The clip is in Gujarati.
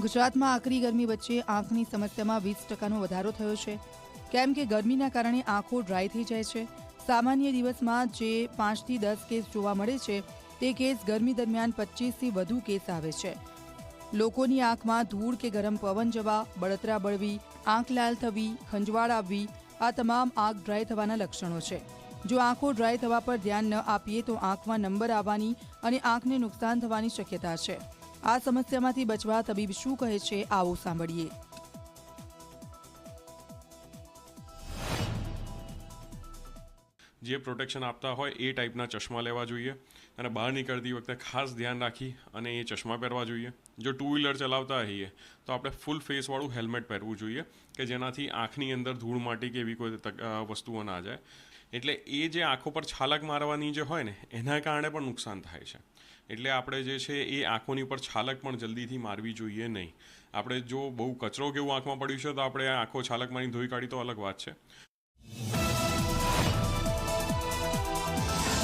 ગુજરાતમાં આકરી ગરમી વચ્ચે આંખની સમસ્યામાં વીસ ટકાનો વધારો થયો છે. કેમ કે ગરમીના કારણે આંખો ડ્રાય થઈ જાય છે. સામાન્ય દિવસમાં જે પાંચથી દસ કેસ જોવા મળે છે, તે કેસ ગરમી દરમિયાન પચીસથી વધુ કેસ આવે છે. લોકોની આંખમાં ધૂળ કે ગરમ પવન જવા, બળતરા બળવી, આંખ લાલ થવી, ખંજવાળ આવવી, આ તમામ આંખ ડ્રાય થવાના લક્ષણો છે. જો આંખો ડ્રાય થવા પર ધ્યાન ન આપીએ તો આંખમાં નંબર આવવાની અને આંખને નુકસાન થવાની શક્યતા છે. આ સમસ્યામાંથી બચવા તબીબ શું કહે છે આવો સાંભળીએ. જે પ્રોટેક્શન આપતા હોય એ ટાઈપના ચશ્મા લેવા જોઈએ. અને બહાર નીકળતી વખતે ખાસ ધ્યાન રાખી અને એ ચશ્મા પહેરવા જોઈએ. જો ટુ વ્હીલર ચલાવતા હોઈએ, તો આપણે ફૂલ ફેસવાળું હેલ્મેટ પહેરવું જોઈએ કે જેનાથી આંખની અંદર ધૂળ માટી કે એવી કોઈ વસ્તુઓ ના જાય. એટલે એ જે આંખો પર છાલક મારવાની જે હોય ને, એના કારણે પણ નુકસાન થાય છે. એટલે આપણે જે છે એ આંખોની ઉપર છાલક પણ જલ્દીથી મારવી જોઈએ નહીં. આપણે જો બહુ કચરો કેવું આંખમાં પડ્યું છે, તો આપણે આંખો છાલક મારી ધોઈ કાઢી તો અલગ વાત છે.